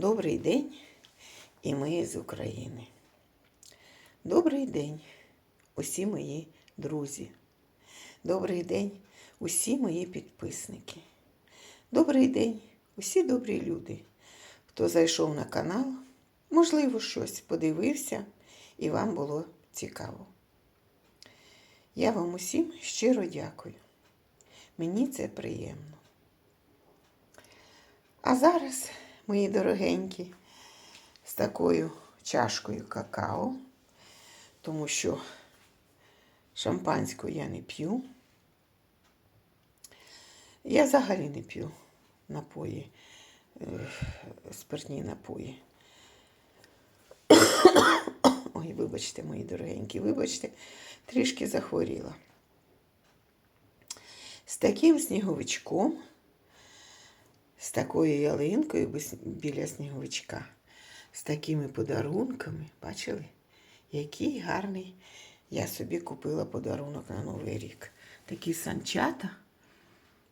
Добрий день, і ми з України. Добрий день, усі мої друзі. Добрий день, усі мої підписники. Добрий день, усі добрі люди, хто зайшов на канал, можливо, щось подивився і вам було цікаво. Я вам усім щиро дякую. Мені це приємно. А зараз, мої дорогенькі, з такою чашкою какао, тому що шампанську я не п'ю. Я взагалі не п'ю напої, е, спиртні напої. Ой, вибачте, мої дорогенькі, вибачте, трішки захворіла. З таким сніговичком, з такою ялинкою біля сніговичка, з такими подарунками, бачили, який гарний я собі купила подарунок на Новий рік. Такі санчата,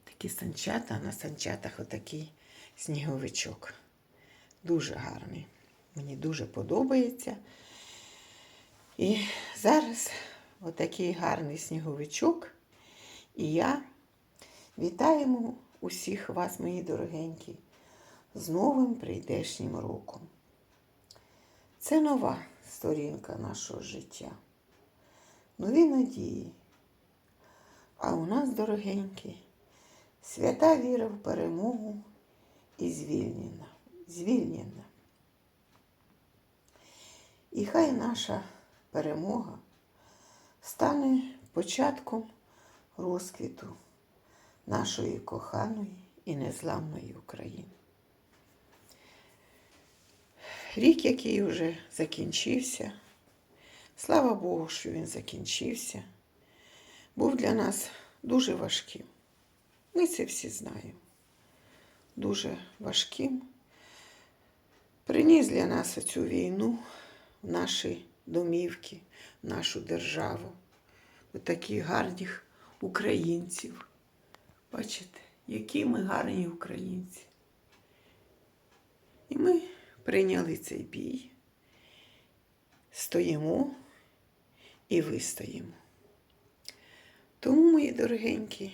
такі санчата, а на санчатах отакий сніговичок. Дуже гарний. Мені дуже подобається. І зараз отакий гарний сніговичок. І я вітаємо усіх вас, мої дорогенькі, з новим прийдешнім роком. Це нова сторінка нашого життя. Нові надії. А у нас, дорогенькі, свята віра в перемогу і звільнена. Звільнена. І хай наша перемога стане початком розквіту нашої коханої і незламної України. Рік, який вже закінчився, слава Богу, що він закінчився, був для нас дуже важким. Ми це всі знаємо. Дуже важким. Приніс для нас цю війну в наші домівки, в нашу державу, до таких гарних українців. Бачите, які ми гарні українці. І ми прийняли цей бій, стоїмо і вистоїмо. Тому, мої дорогенькі,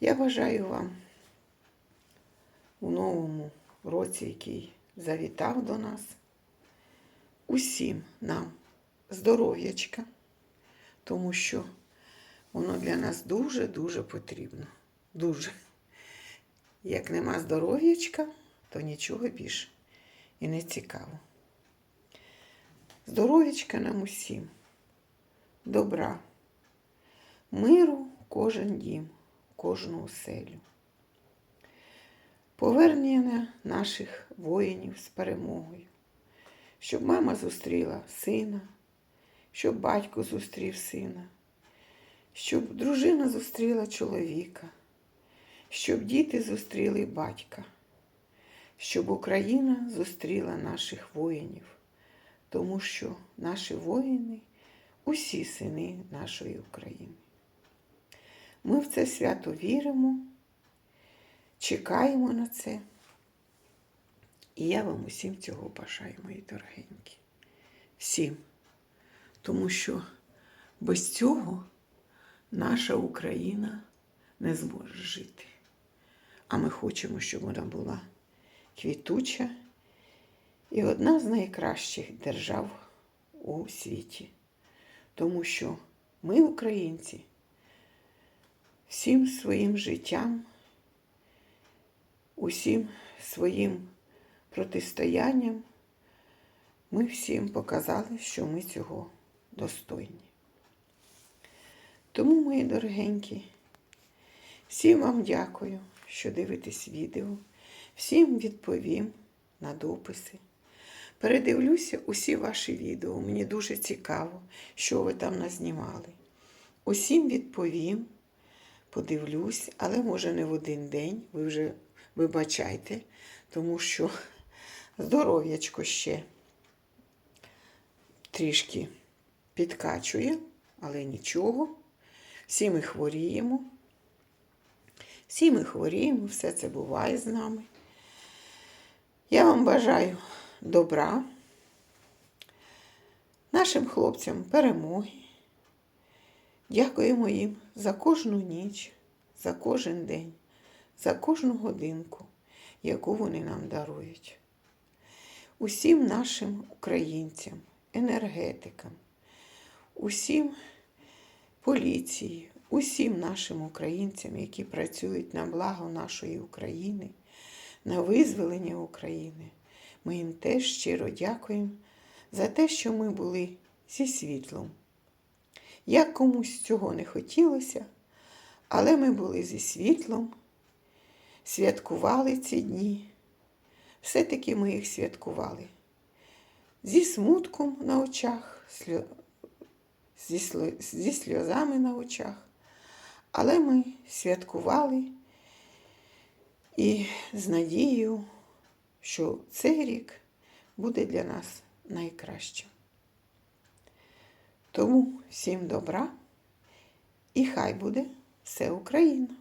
я бажаю вам у новому році, який завітав до нас, усім нам здоров'ячка, тому що воно для нас дуже-дуже потрібно. Дуже. Як нема здоров'ячка, то нічого більше і не цікаво. Здоров'ячка нам усім, добра, миру кожен дім, кожну оселю. Повернення наших воїнів з перемогою, щоб мама зустріла сина, щоб батько зустрів сина, щоб дружина зустріла чоловіка, щоб діти зустріли батька, щоб Україна зустріла наших воїнів, тому що наші воїни усі сини нашої України. Ми в це свято віримо, чекаємо на це. І я вам усім цього бажаю, мої дорогенькі. Всім. Тому що без цього наша Україна не зможе жити. А ми хочемо, щоб вона була квітуча і одна з найкращих держав у світі. Тому що ми, українці, всім своїм життям, усім своїм протистоянням ми всім показали, що ми цього достойні. Тому, мої дорогенькі, всім вам дякую, що дивитесь відео, всім відповім на дописи. Передивлюся усі ваші відео. Мені дуже цікаво, що ви там назнімали. Усім відповім, подивлюсь, але може не в один день. Ви вже вибачайте, тому що здоров'ячко ще трішки підкачує, але нічого. Всі ми хворіємо. Всі ми хворіємо, все це буває з нами. Я вам бажаю добра, нашим хлопцям перемоги. Дякуємо їм за кожну ніч, за кожен день, за кожну годинку, яку вони нам дарують. Усім нашим українцям, енергетикам, усім поліції, усім нашим українцям, які працюють на благо нашої України, на визволення України. Ми їм теж щиро дякуємо за те, що ми були зі світлом. Як комусь цього не хотілося, але ми були зі світлом, святкували ці дні. Все-таки ми їх святкували. Зі смутком на очах, зі сльозами на очах. Але ми святкували і з надією, що цей рік буде для нас найкращим. Тому всім добра і хай буде все Україна!